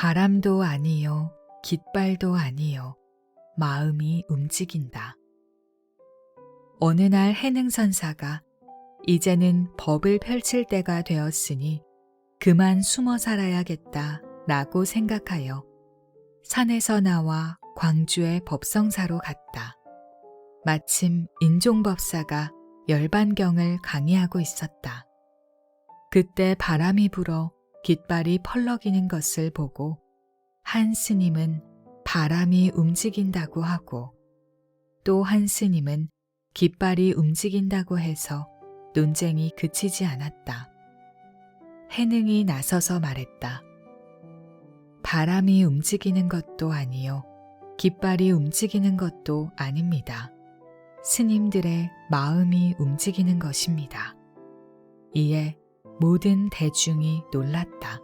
바람도 아니요, 깃발도 아니요, 마음이 움직인다. 어느 날 해능선사가 이제는 법을 펼칠 때가 되었으니 그만 숨어 살아야겠다 라고 생각하여 산에서 나와 광주의 법성사로 갔다. 마침 인종법사가 열반경을 강의하고 있었다. 그때 바람이 불어 깃발이 펄럭이는 것을 보고 한 스님은 바람이 움직인다고 하고 또 한 스님은 깃발이 움직인다고 해서 논쟁이 그치지 않았다. 해능이 나서서 말했다. 바람이 움직이는 것도 아니요. 깃발이 움직이는 것도 아닙니다. 스님들의 마음이 움직이는 것입니다. 이에 모든 대중이 놀랐다.